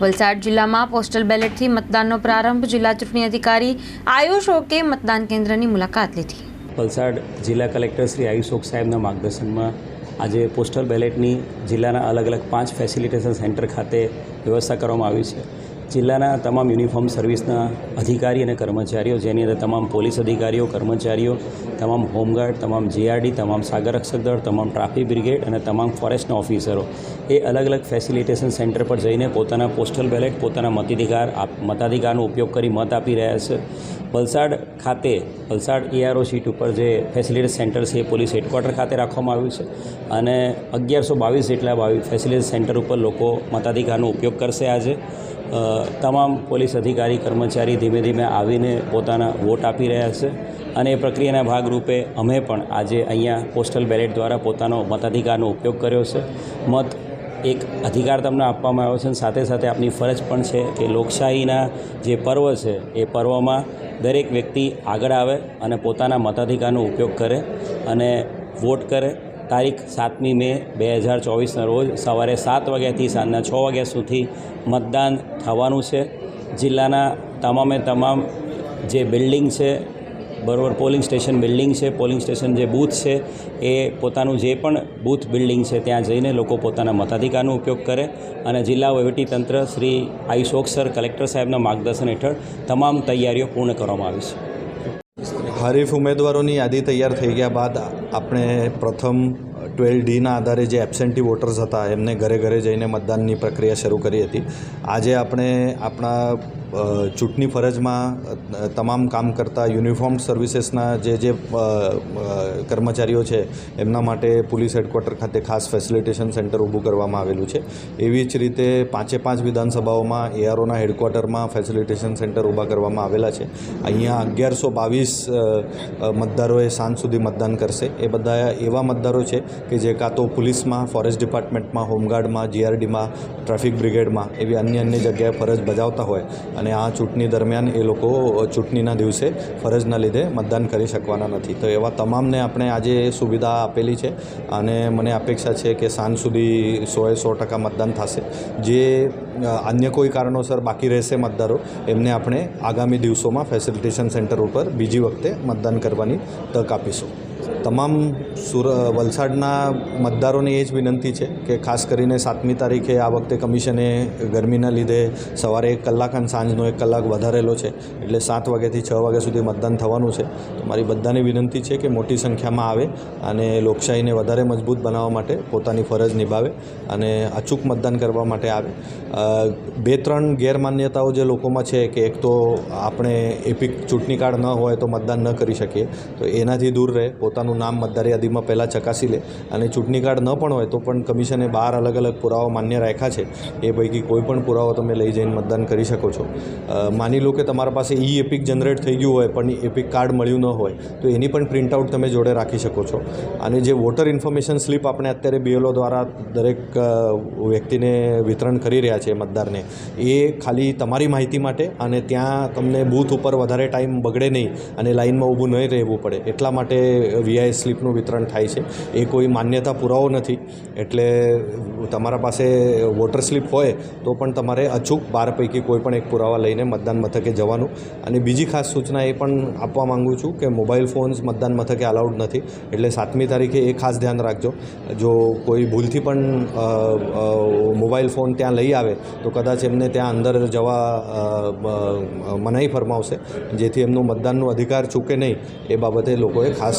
વલસાડ જિલ્લામાં પોસ્ટલ બેલેટથી મતદાનનો પ્રારંભ જિલ્લા ચૂંટણી અધિકારી આયુષ ઓકે મતદાન કેન્દ્રની મુલાકાત લીધી. વલસાડ જિલ્લા કલેક્ટર શ્રી આયુષ ઓક સાહેબના માર્ગદર્શનમાં આજે પોસ્ટલ બેલેટની જિલ્લાના અલગ અલગ પાંચ ફેસિલિટેશન સેન્ટર ખાતે વ્યવસ્થા કરવામાં આવી છે. જિલ્લાના તમામ યુનિફોર્મ સર્વિસના અધિકારી અને કર્મચારીઓ, જેની અંદર તમામ પોલીસ અધિકારીઓ, કર્મચારીઓ, તમામ હોમગાર્ડ, તમામ જીઆરડી તમામ સાગર રક્ષક દળ, તમામ ટ્રાફિક બ્રિગેડ અને તમામ ફોરેસ્ટના ઓફિસરો, એ અલગ અલગ ફેસિલિટેશન સેન્ટર પર જઈને પોતાના પોસ્ટલ બેલેટ, પોતાના મતાધિકાર મતાધિકારનો ઉપયોગ કરી મત આપી રહ્યા છે. વલસાડ ખાતે, વલસાડ એઆરઓ સીટ ઉપર જે ફેસિલિટી સેન્ટર છે, એ પોલીસ હેડક્વાર્ટર ખાતે રાખવામાં આવ્યું છે અને અગિયારસો બાવીસ જેટલા ફેસિલિટી સેન્ટર ઉપર લોકો મતાધિકારનો ઉપયોગ કરશે આજે. તમામ પોલીસ અધિકારી, કર્મચારી ધીમે ધીમે આવીને પોતાના વોટ આપી રહ્યા છે અને એ પ્રક્રિયાના ભાગરૂપે અમે પણ આજે અહીંયા પોસ્ટલ બેલેટ દ્વારા પોતાનો મતાધિકારનો ઉપયોગ કર્યો છે. મત એક અધિકાર તમને આપવામાં આવ્યો છે અને સાથે સાથે આપની ફરજ પણ છે કે લોકશાહીના જે પર્વ છે એ પર્વમાં દરેક વ્યક્તિ આગળ આવે અને પોતાના મતાધિકારનો ઉપયોગ કરે અને વોટ કરે તારીખ સાતમી મે બે હજાર ચોવીસના રોજ સવારે સાત વાગ્યાથી સાંજના છ વાગ્યા સુધી મતદાન થવાનું છે. જિલ્લાના તમામે તમામ જે બિલ્ડિંગ છે, બરોબર પોલિંગ સ્ટેશન બિલ્ડિંગ છે, પોલિંગ સ્ટેશન જે બૂથ છે, એ પોતાનું જે પણ બૂથ બિલ્ડિંગ છે, ત્યાં જઈને લોકો પોતાના મતાધિકારનો ઉપયોગ કરે અને જિલ્લા વહીવટીતંત્ર શ્રી આયુષ ઓક્સર સર કલેક્ટર સાહેબના માર્ગદર્શન હેઠળ તમામ તૈયારીઓ પૂર્ણ કરવામાં આવી છે. હરીફ ઉમેદવારોની યાદી તૈયાર થઈ ગયા બાદ આપણે પ્રથમ ટ્વેલ્વ ડીના આધારે જે એબસેન્ટી વોટર્સ હતા, એમને ઘરે ઘરે જઈને મતદાનની પ્રક્રિયા શરૂ કરી હતી. આજે આપણે આપણા ચૂંટણી ફરજમાં તમામ કામ કરતા યુનિફોર્મ સર્વિસીસના જે જે કર્મચારીઓ છે, એમના માટે પોલીસ હેડક્વાર્ટર ખાતે ખાસ ફેસિલિટેશન સેન્ટર ઊભું કરવામાં આવેલું છે. એવી જ રીતે પાંચે પાંચ વિધાનસભાઓમાં એઆરઓના હેડક્વાર્ટરમાં ફેસિલિટેશન સેન્ટર ઊભા કરવામાં આવેલા છે. અહીંયા અગિયારસો બાવીસ મતદારોએ સાંજ સુધી મતદાન કરશે. એ બધા એવા મતદારો છે કે જે કાં તો પોલીસમાં, ફોરેસ્ટ ડિપાર્ટમેન્ટમાં, હોમગાર્ડમાં, જીઆરડીમાં, ટ્રાફિક બ્રિગેડમાં એવી અન્ય અન્ય જગ્યાએ ફરજ બજાવતા હોય અને આ ચૂંટણી દરમિયાન એ લોકો ચૂંટણીના દિવસે ફરજના લીધે મતદાન કરી શકવાના નથી. તો એવા તમામને આપણે આજે સુવિધા આપેલી છે અને મને અપેક્ષા છે કે સાંજ સુધી સોએ સો ટકા મતદાન થશે. જે અન્ય કોઈ કારણોસર બાકી રહેશે મતદારો, એમને આપણે આગામી દિવસોમાં ફેસિલિટેશન સેન્ટર ઉપર બીજી વખતે મતદાન કરવાની તક આપીશું. તમામ સુર, વલસાડના મતદારોને એ જ વિનંતી છે કે ખાસ કરીને સાતમી તારીખે આ વખતે કમિશને ગરમીના લીધે સવારે એક કલાક અને સાંજનો એક કલાક વધારેલો છે. એટલે સાત વાગ્યાથી છ વાગ્યા સુધી મતદાન થવાનું છે. તો મારી બધાને વિનંતી છે કે મોટી સંખ્યામાં આવે અને લોકશાહીને વધારે મજબૂત બનાવવા માટે પોતાની ફરજ નિભાવે અને અચૂક મતદાન કરવા માટે આવે. બે ત્રણ ગેરમાન્યતાઓ જે લોકોમાં છે કે એક તો આપણે એપિક ચૂંટણી કાર્ડ ન હોય તો મતદાન ન કરી શકીએ. તો એનાથી દૂર રહે પોતાનું નામ મતદાર યાદીમાં પહેલાં ચકાસી લે અને ચૂંટણી કાર્ડ ન પણ હોય તો પણ કમિશને બાર અલગ અલગ પુરાવા માન્ય રાખ્યા છે. એ પૈકી કોઈ પણ પુરાવો તમે લઈ જઈને મતદાન કરી શકો છો. માની લો કે તમારા પાસે ઈ એપિક જનરેટ થઈ ગયું હોય પણ એપિક કાર્ડ મળ્યું ન હોય તો એની પણ પ્રિન્ટઆઉટ તમે જોડે રાખી શકો છો. અને જે વોટર ઇન્ફોર્મેશન સ્લીપ આપણે અત્યારે બીએલઓ દ્વારા દરેક વ્યક્તિને વિતરણ કરી રહ્યા છે મતદારને, એ ખાલી તમારી માહિતી માટે અને ત્યાં તમને બૂથ ઉપર વધારે ટાઈમ બગડે નહીં અને લાઇનમાં ઊભું નહીં રહેવું પડે. એટલા માટે વીઆઈ સ્લીપનું વિતરણ થાય છે. એ કોઈ માન્યતા પુરાવો નથી. એટલે તમારા પાસે વોટર સ્લીપ હોય, તો પણ તમારે અચૂક બાર પૈકી કોઈ પણ એક પુરાવા લઈને મતદાન મથકે જવાનું. અને બીજી ખાસ સૂચના એ પણ આપવા માંગુ છું કે મોબાઈલ ફોન્સ મતદાન મથકે અલાઉડ નથી. એટલે સાતમી તારીખે એ ખાસ ધ્યાન રાખજો. જો કોઈ ભૂલથી પણ મોબાઈલ ફોન ત્યાં લઈ આવે, તો કદાચ એમને ત્યાં અંદર જવા મનાઈ ફરમાવશે. જેથી એમનું મતદાનનો અધિકાર ચૂકે નહીં. એ બાબતે લોકોએ ખાસ